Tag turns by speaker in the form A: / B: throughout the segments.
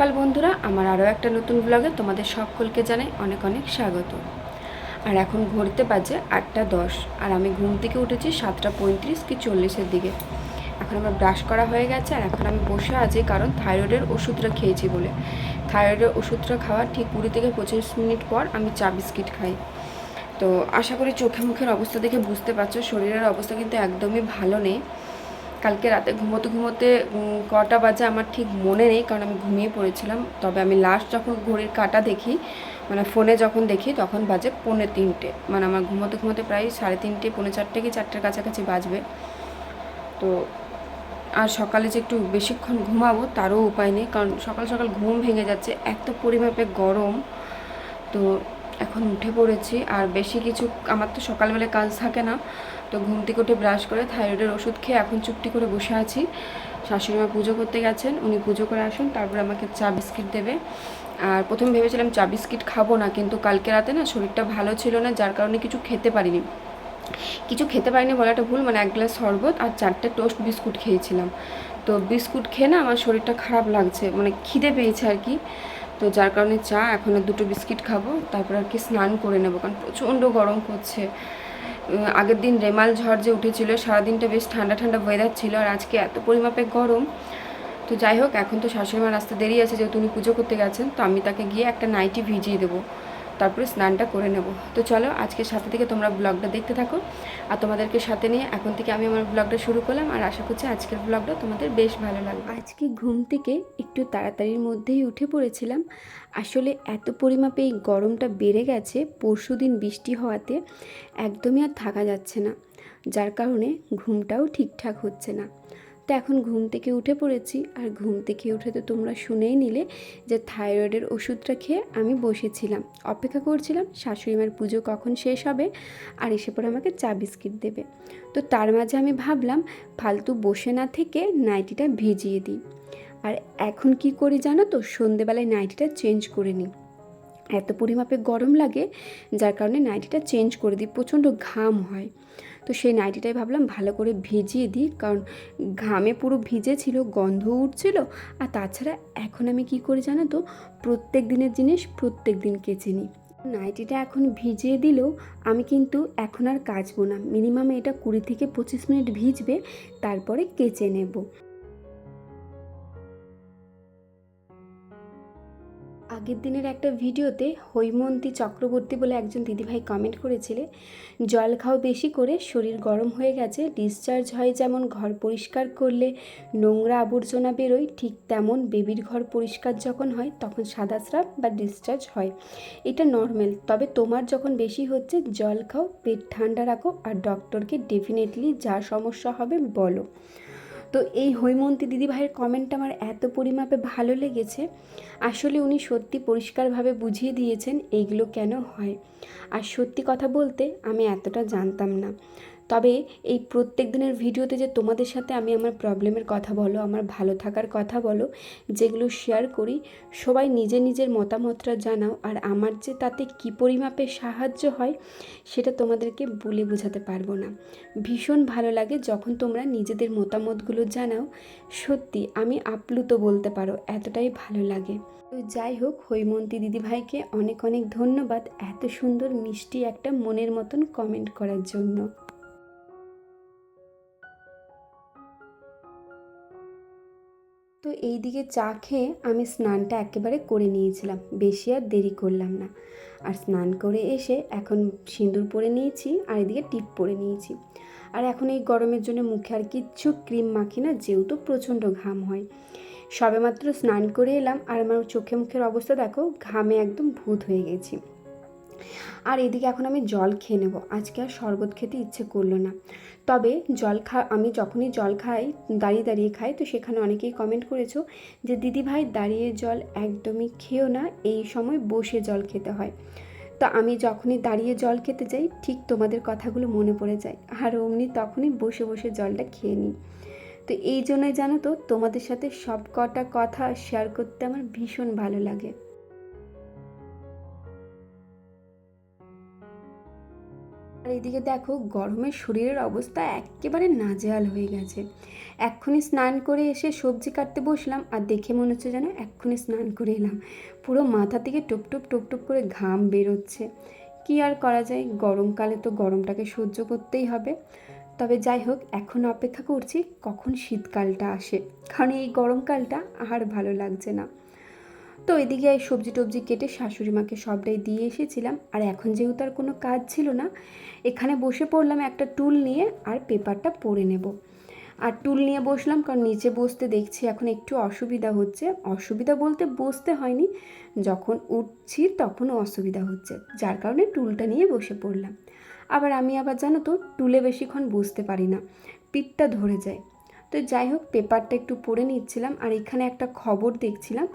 A: সকাল বন্ধুরা, আমার আরও একটা নতুন ব্লগে তোমাদের সকলকে জানাই অনেক অনেক স্বাগত। আর এখন ঘুরতে বাজে আটটা দশ, আর আমি ঘুম থেকে উঠেছি সাতটা পঁয়ত্রিশ কি চল্লিশের দিকে। এখন আমার ব্রাশ করা হয়ে গেছে, আর এখন আমি বসে আছি কারণ থাইরয়েডের ওষুধটা খেয়েছি বলে। থাইরয়েডের ওষুধটা খাওয়ার ঠিক কুড়ি থেকে পঁচিশ মিনিট পর আমি চা বিস্কিট খাই। তো আশা করি চোখে মুখের অবস্থা দেখে বুঝতে পারছ, শরীরের অবস্থা কিন্তু একদমই ভালো নেই। কালকে রাতে ঘুমোতে ঘুমোতে কটা বাজে আমার ঠিক মনে নেই, কারণ আমি ঘুমিয়ে পড়েছিলাম। তবে আমি লাস্ট যখন ঘড়ির কাটা দেখি মানে ফোনে যখন দেখি, তখন বাজে পৌনে তিনটে। মানে আমার ঘুমোতে ঘুমোতে প্রায় সাড়ে তিনটে, পৌনে চারটে কি চারটের কাছাকাছি বাজবে। তো, আর সকালে যে একটু বেশিক্ষণ ঘুমাবো, তারও উপায় নেই, কারণ সকাল সকাল ঘুম ভেঙে যাচ্ছে, এত পরিমাপে গরম। তো এখন উঠে পড়েছি। আর বেশি কিছু, আমার তো সকালবেলায় কাজ থাকে না, তো ঘুম থেকে উঠে ব্রাশ করে থাইরয়েডের ওষুধ খেয়ে এখন চুপটি করে বসে আছি। শাশুড়ি মা পুজো করতে গেছেন, উনি পুজো করে আসুন, তারপর আমাকে চা বিস্কিট দেবে। আর প্রথমে ভেবেছিলাম চা বিস্কিট খাব না, কিন্তু কালকে রাতে না শরীরটা ভালো ছিল না, যার কারণে কিছু খেতে পারিনি। কিছু খেতে পারিনি বলাটা ভুল মানে এক গ্লাস শরবত আর চারটে টোস্ট বিস্কুট খেয়েছিলাম। তো বিস্কুট খেয়ে না আমার শরীরটা খারাপ লাগছে মানে খিদে পেয়েছে আর কি। তো যার কারণে চা এখন দুটো বিস্কিট খাব, তারপর আর কি স্নান করে নেব, কারণ প্রচণ্ড গরম করছে আগের দিন রেমাল ঝড় যে উঠেছিল, সারাদিনটা বেশ ঠান্ডা ঠান্ডা ওয়েদার ছিল, আর আজকে এত পরিমাপে গরম। তো যাই হোক, এখন তো শাশুড়ি মার রাস্তা দেরি আছে, যেহেতু উনি পুজো করতে গেছেন, তো আমি তাকে গিয়ে একটা নাইটি ভিজিয়ে দেবো। তারপরে স্নানটা করে নেব। তো চলো আজকে সাথে থেকে তোমরা ব্লগটা দেখতে থাকো। আর তোমাদেরকে সাথে নিয়ে এখন থেকে আমি আমার ব্লগটা শুরু করলাম। আর আশা করছি আজকের ব্লগটা তোমাদের বেশ ভালো লাগবে। আজকে ঘুম থেকে একটু তাড়াতাড়ির মধ্যেই উঠে পড়েছিলাম। আসলে এত পরিমাপে এই গরমটা বেড়ে গেছে, পরশু দিন বৃষ্টি হওয়াতে একদমই আর থাকা যাচ্ছে না। যার কারণে ঘুমটাও ঠিকঠাক হচ্ছে না। তো এখন ঘুম থেকে উঠে পড়েছি। আর ঘুম থেকে উঠে তো তোমরা শুনেই নিলে যে থাইরয়েডের ওষুধটা খেয়ে আমি বসেছিলাম। অপেক্ষা করছিলাম, শাশুড়ি মার পুজো কখন শেষ হবে? আর এসে পরে আমাকে চা বিস্কিট দেবে। তো তার মাঝে আমি ভাবলাম, ফালতু বসে না থেকে নাইটিটা ভিজিয়ে দিই। আর এখন কি করি জানো তো? সন্ধেবেলায় নাইটিটা চেঞ্জ করে নিই। এত পরিমাপে গরম লাগে, যার কারণে নাইটিটা চেঞ্জ করে দিই। প্রচণ্ড ঘাম হয়। তো সেই নাইটিটাই ভাবলাম ভালো করে ভিজিয়ে দিই, কারণ ঘামে পুরো ভিজে ছিল, গন্ধ উঠছিল। আর তাছাড়া এখন আমি কি করি জানো তো? প্রত্যেক দিনের জিনিস প্রত্যেক দিন কেচে নিই। নাইটিটা এখন ভিজিয়ে দিলেও আমি কিন্তু এখন আর কাচবো না। মিনিমাম এটা কুড়ি থেকে পঁচিশ মিনিট ভিজবে, তারপরে কেচে নেব। আগের দিনের একটা ভিডিওতে হৈমন্তী চক্রবর্তী বলে একজন দিদিভাই কমেন্ট করেছিলে, জল খাও বেশি করে, শরীর গরম হয়ে গেছে ডিসচার্জ হয় যেমন ঘর পরিষ্কার করলে নোংরা আবর্জনা বেরোয়, ঠিক তেমন বেবির ঘর পরিষ্কার যখন হয় তখন সাদা স্রাব বা ডিসচার্জ হয়। এটা নর্মাল তবে তোমার যখন বেশি হচ্ছে, জল খাও, পেট ঠান্ডা রাখো আর ডক্টরকে ডেফিনেটলি যা সমস্যা হবে বলো। তো এই হৈমন্তী দিদিভাইয়ের কমেন্ট আমার এত পরিমাপে ভালো লেগেছে। আসলে উনি সত্যি পরিষ্কারভাবে বুঝিয়ে দিয়েছেন এইগুলো কেন হয়। আর সত্যি কথা বলতে আমি এতটা জানতাম না। তবে এই প্রত্যেক দিনের ভিডিওতে যে তোমাদের সাথে আমি আমার প্রবলেমের কথা বলো, আমার ভালো থাকার কথা বলো, যেগুলো শেয়ার করি, সবাই নিজে নিজের মতামতটা জানাও। আর আমার যে তাতে কী পরিমাপে সাহায্য হয়, সেটা তোমাদেরকে বলে বোঝাতে পারব না। ভীষণ ভালো লাগে যখন তোমরা নিজেদের মতামতগুলো জানাও। সত্যি, আমি আপ্লুত বলতে পারো, এতটাই ভালো লাগে। তো যাই হোক, হৈমন্তী দিদিভাইকে অনেক অনেক ধন্যবাদ এত সুন্দর মিষ্টি একটা মনের মতন কমেন্ট করার জন্য। তো এই দিকে চা খেয়ে আমি স্নানটা একেবারে করে নিয়েছিলাম। বেশি আর দেরি করলাম না। আর স্নান করে এসে এখন সিঁদুর পরে নিয়েছি আর এদিকে টিপ পরে নিয়েছি। আর এখন এই গরমের জন্য মুখে আর কিচ্ছু ক্রিম মাখি না, যেহেতু প্রচণ্ড ঘাম হয়। সবেমাত্র স্নান করে এলাম আর আমার চোখে মুখের অবস্থা দেখো, ঘামে একদম ভূত হয়ে গেছি। আর এদিকে এখন আমি জল খেয়ে নেব। আজকে আর শরবত খেতে ইচ্ছে করল না। তবে জল খা, আমি যখনই জল খাই, দাঁড়িয়ে দাঁড়িয়ে খাই, তো সেখানে অনেকেই কমেন্ট করেছ যে দিদি ভাই দাঁড়িয়ে জল একদমই খেও না, এই সময় বসে জল খেতে হয়। তো আমি যখনই দাঁড়িয়ে জল খেতে যাই, ঠিক তোমাদের কথাগুলো মনে পড়ে যায়। আর অমনি তখনই বসে বসে জলটা খেয়ে নিই। তো এই জন্যই জানো তো, তোমাদের সাথে সব কটা কথা শেয়ার করতে আমার ভীষণ ভালো লাগে। আর এদিকে দেখো, গরমে শরীরের অবস্থা একেবারে নাজেহাল হয়ে গেছে। এক্ষুনি স্নান করে এসে সবজি কাটতে বসলাম আর দেখে মনে হচ্ছে যেন এক্ষুনি স্নান করে এলাম। পুরো মাথা থেকে টুপটুপ টপ টপ টপ করে ঘাম বেরোচ্ছে। কি আর করা যায়? গরমকালে তো গরমটাকে সহ্য করতেই হবে। তবে যাই হোক, এখন অপেক্ষা করছি কখন শীতকালটা আসে। কারণ এই গরমকালটা আর ভালো লাগছে না। তো এদিকে এই সবজি টবজি কেটে শাশুড়ি মাকে সবটাই দিয়ে এসেছিলাম। আর এখন যেহেতু আর কোনো কাজ ছিল না, এখানে বসে পড়লাম একটা টুল নিয়ে আর পেপারটা পড়ে নেব। আর টুল নিয়ে বসলাম কারণ নিচে বসতে দেখছি এখন একটু অসুবিধা হচ্ছে। অসুবিধা বলতে বসতে হয়নি, যখন উঠছি তখনও অসুবিধা হচ্ছে, যার কারণে টুলটা নিয়ে বসে পড়লাম। আবার আমি আবার জানো তো, টুলে বেশিক্ষণ বসতে পারি না, পিঠটা ধরে যায়। তো যাই হোক, পেপারটা একটু পড়ে নিচ্ছিলাম আর এখানে একটা খবর দেখছিলাম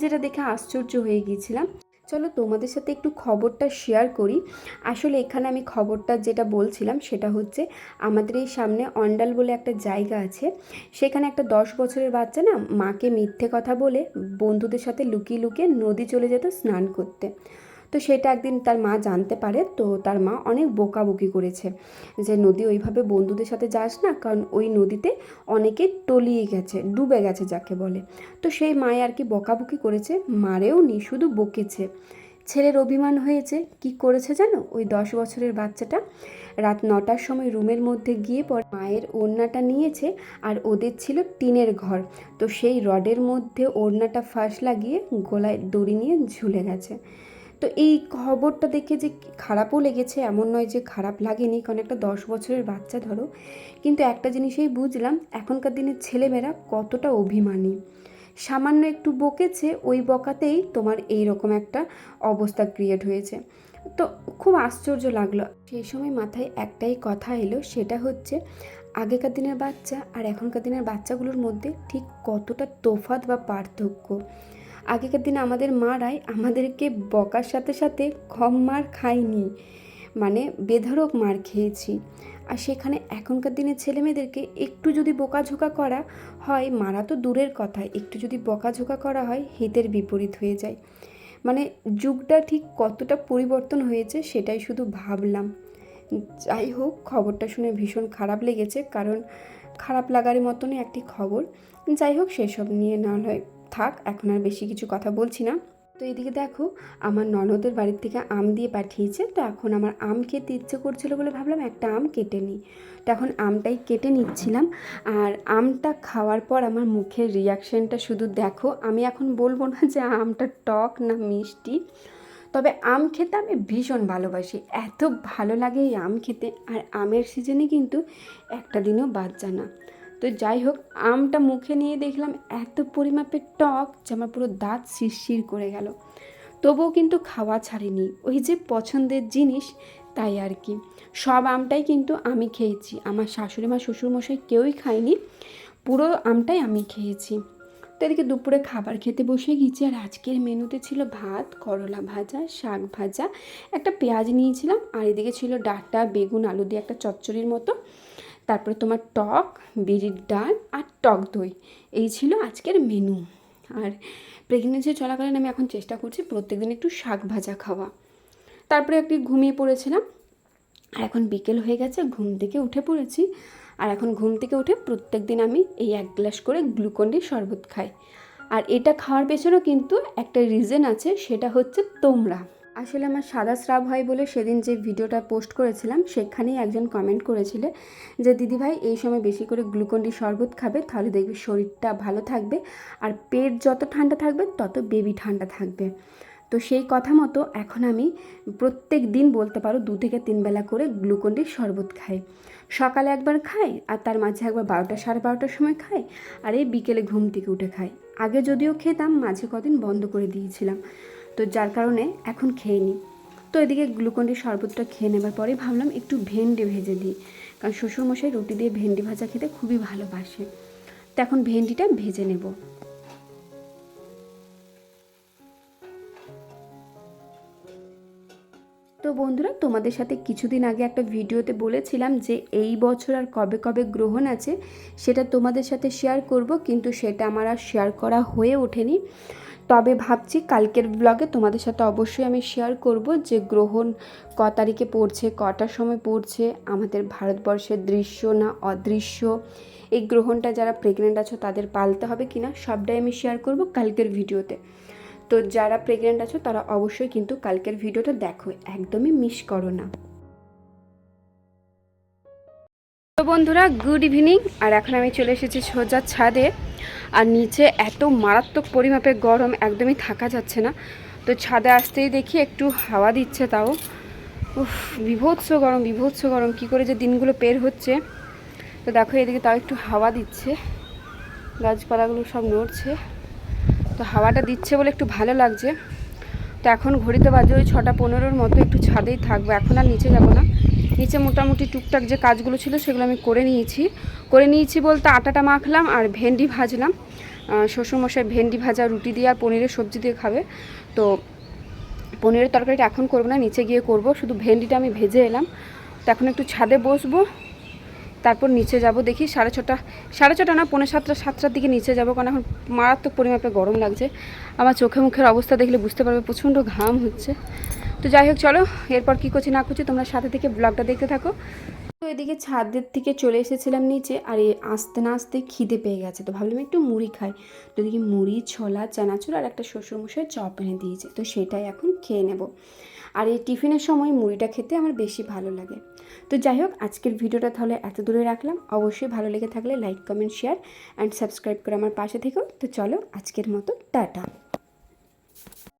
A: যেটা দেখে আশ্চর্য হয়ে গিয়েছিলাম। চলো তোমাদের সাথে একটু খবরটা শেয়ার করি। আসলে এখানে আমি খবরটা যেটা বলছিলাম সেটা হচ্ছে আমাদের এই সামনে অন্ডাল বলে একটা জায়গা আছে। সেখানে একটা দশ বছরের বাচ্চা না মাকে মিথ্যে কথা বলে বন্ধুদের সাথে লুকিয়ে লুকিয়ে নদী চলে যেত স্নান করতে। তো সেটা একদিন তার মা জানতে পারে, তো তার মা অনেক বকাবকি করেছে যে, নদী ওইভাবে বন্ধুদের সাথে যাস না, কারণ ওই নদীতে অনেকে তলিয়ে গেছে, ডুবে গেছে যাকে বলে। তো সেই মায়ে আর কি বকাবকি করেছে, মারেও নি, শুধু বকেছে। ছেলের অভিমান হয়েছে, কি করেছে জানো? ওই দশ বছরের বাচ্চাটা রাত নটার সময় রুমের মধ্যে গিয়ে পর মায়ের ওড়নাটা নিয়েছে আর ওদের ছিল টিনের ঘর। তো সেই রডের মধ্যে ওড়নাটা ফাঁস লাগিয়ে গলায় দড়ি নিয়ে ঝুলে গেছে। তো এই খবরটা দেখে যে খারাপও লেগেছে, এমন নয় যে খারাপ লাগেনি, কারণ একটা দশ বছরের বাচ্চা ধরো। কিন্তু একটা জিনিসেই বুঝলাম, এখনকার দিনের ছেলেমেয়েরা কতটা অভিমানী। সামান্য একটু বকেছে, ওই বকাতেই তোমার এই রকম একটা অবস্থা ক্রিয়েট হয়েছে। তো খুব আশ্চর্য লাগল। সেই সময় মাথায় একটাই কথা এলো, সেটা হচ্ছে আগেকার দিনের বাচ্চা আর এখনকার দিনের বাচ্চাগুলোর মধ্যে ঠিক কতটা তোফাত বা পার্থক্য। আগেকার দিনে আমাদের মারাই আমাদেরকে বকার সাথে সাথে কম মার খায়নি মানে বেধরক মার খেয়েছি। আর সেখানে এখনকার দিনের ছেলেমেয়েদেরকে একটু যদি বোকাঝোকা করা হয়, মারা তো দূরের কথা, একটু যদি বকাঝোকা করা হয়, হিতের বিপরীত হয়ে যায়। মানে যুগটা ঠিক কতটা পরিবর্তন হয়েছে সেটাই শুধু ভাবলাম। যাই হোক, খবরটা শুনে ভীষণ খারাপ লেগেছে, কারণ খারাপ লাগার মতনই একটি খবর। যাই হোক, সেসব নিয়ে না হয় থাক, এখন আর বেশি কিছু কথা বলছি না। তো এদিকে দেখো, আমার ননদের বাড়ির থেকে আম দিয়ে পাঠিয়েছে। তো এখন আমার আম খেতে ইচ্ছে করছিল বলে ভাবলাম একটা আম কেটে নিই। তো এখন আমটাই কেটে নিচ্ছিলাম। আর আমটা খাওয়ার পর আমার মুখের রিয়াকশানটা শুধু দেখো, আমি এখন বলব না যে আমটা টক না মিষ্টি। তবে আম খেতে আমি ভীষণ ভালোবাসি। এত ভালো লাগে এই আম খেতে। আর আমের সিজনে কিন্তু একটা দিনও বাদ না। তো যাই হোক, আমটা মুখে নিয়ে দেখলাম এত পরিমাপে টক যে আমার পুরো দাঁত শিরশির করে গেল। তবুও কিন্তু খাওয়া ছাড়িনি। ওই যে পছন্দের জিনিস, তাই আর কি। সব আমটাই কিন্তু আমি খেয়েছি। আমার শাশুড়ি মা, শ্বশুরমশাই কেউই খায়নি। পুরো আমটাই আমি খেয়েছি। তো এদিকে দুপুরে খাবার খেতে বসে গিয়েছি আর আজকের মেনুতে ছিল ভাত, করলা ভাজা, শাক ভাজা। একটা পেঁয়াজ নিয়েছিলাম আর এদিকে ছিল ডাটা, বেগুন, আলু দিয়ে একটা চচ্চড়ির মতো। তারপরে তোমার টক, বিড়ির ডাল আর টক দই। এই ছিল আজকের মেনু আর প্রেগনেন্সি চলাকালীন আমি এখন চেষ্টা করছি প্রত্যেকদিন একটু শাক ভাজা খাওয়া। তারপরে একটু ঘুমিয়ে পড়েছিলাম। আর এখন বিকেল হয়ে গেছে, ঘুম থেকে উঠে পড়েছি। আর এখন ঘুম থেকে উঠে প্রত্যেক দিন আমি এই এক গ্লাস করে গ্লুকন্ডি শরবত খাই। আর এটা খাওয়ার পেছনেও কিন্তু একটা রিজন আছে, সেটা হচ্ছে তোমরা। আসলে আমার সাদা স্রাব হয় বলে সেদিন যে ভিডিওটা পোস্ট করেছিলাম, সেখানেই একজন কমেন্ট করেছিলে যে দিদিভাই এই সময় বেশি করে গ্লুকন্ডি শরবত খাবে, তাহলে দেখবে শরীরটা ভালো থাকবে আর পেট যত ঠান্ডা থাকবে, তত বেবি ঠান্ডা থাকবে। তো সেই কথা মতো এখন আমি প্রত্যেক দিন বলতে পারো দু থেকে তিন বেলা করে গ্লুকন্ডির শরবত খাই। সকালে একবার খাই আর তার মাঝে একবার বারোটা সাড়ে বারোটার সময় খাই আর এই বিকেলে ঘুম থেকে উঠে খাই। আগে যদিও খেতাম, মাঝে কদিন বন্ধ করে দিয়েছিলাম। তো যার কারণে এখন খেয়ে নিই। তো এদিকে গ্লুকন্ডির শরবতটা খেয়ে নেবার পরে ভাবলাম একটু ভেন্ডি ভেজে দিই। কারণ শ্বশুরমশাই রুটি দিয়ে ভেন্ডি ভাজা খেতে খুবই ভালোবাসে। তো এখন ভেন্ডিটা ভেজে নেব। তো তো বন্ধুরা, তোমাদের সাথে কিছুদিন আগে একটা ভিডিওতে বলেছিলাম যে এই বছর আর কবে কবে গ্রহণ আছে, সেটা তোমাদের সাথে শেয়ার করব, কিন্তু সেটা আমার আর শেয়ার করা হয়ে ওঠেনি। তবে ভাবছি কালকের ব্লগে তোমাদের সাথে অবশ্যই আমি শেয়ার করব যে গ্রহণ ক তারিখে পড়ছে কটার সময় পড়ছে, আমাদের ভারতবর্ষের দৃশ্য না অদৃশ্য, এই গ্রহণটা যারা প্রেগনেন্ট আছো তাদের পালতে হবে কি না সবটাই আমি শেয়ার করব কালকের ভিডিওতে তো যারা প্রেগনেন্ট আছো তারা অবশ্যই কিন্তু কালকের ভিডিওটা দেখো, একদমই মিস করো না। তো বন্ধুরা গুড ইভিনিং আর এখন আমি চলে এসেছি সোজা ছাদে। আর নিচে এত মারাত্মক পরিমাপে গরম একদমই থাকা যাচ্ছে না। তো ছাদে আসতেই দেখি একটু হাওয়া দিচ্ছে তাও। উফ, বিভৎস গরম বিভৎস গরম। কি করে যে দিনগুলো পের হচ্ছে। তো দেখো এদিকে তাও একটু হাওয়া দিচ্ছে। গাছপালাগুলো সব নড়ছে। তো হাওয়াটা দিচ্ছে বলে একটু ভালো লাগছে। তো এখন ঘড়িতে বাজে ওই ছটা পনেরোর মতো, একটু ছাদেই থাকব। এখন আর নিচে যাব না। নিচে মোটামুটি টুকটাক যে কাজগুলো ছিল সেগুলো আমি করে নিয়েছি। করে নিয়েছি বলতে আটাটা মাখলাম আর ভেন্ডি ভাজলাম। শ্বশুরমশাই ভেন্ডি ভাজা, রুটি দিয়ে আর পনিরের সবজি দিয়ে খাবে। তো পনিরের তরকারিটা এখন করব না, নিচে গিয়ে করব। শুধু ভেন্ডিটা আমি ভেজে এলাম। তো এখন একটু ছাদে বসবো। তারপর নিচে যাব দেখি সাড়ে ছটা সাড়ে ছটা না, পৌনে সাতটা, সাতটার দিকে নিচে যাব কারণ এখন মারাত্মক পরিমাপে গরম লাগছে। আমার চোখে মুখের অবস্থা দেখলে বুঝতে পারবে প্রচণ্ড ঘাম হচ্ছে। তো যাই হোক, চলো, এরপর কী করছি না করছি তোমরা সাথে থেকে ব্লগটা দেখতে থাকো। তো এদিকে ছাদের থেকে চলে এসেছিলাম নিচে, আর এই আসতে না আসতে খিদে পেয়ে গেছে। তো ভাবলাম একটু মুড়ি খাই। তো এদিকে মুড়ি, ছোলা, চানাচুর আর একটা শ্বশুরমশাই চপ এনে দিয়েছে, তো সেটাই এখন খেয়ে নেব। আর এই টিফিনের সময় মুড়িটা খেতে আমার বেশি ভালো লাগে। তো যাই হোক, আজকের ভিডিওটা তাহলে এত দূরে রাখলাম। অবশ্যই ভালো লেগে থাকলে like, comment, share and subscribe করে আমার পাশে থেকো তো চলো, আজকের মতো, টাটা।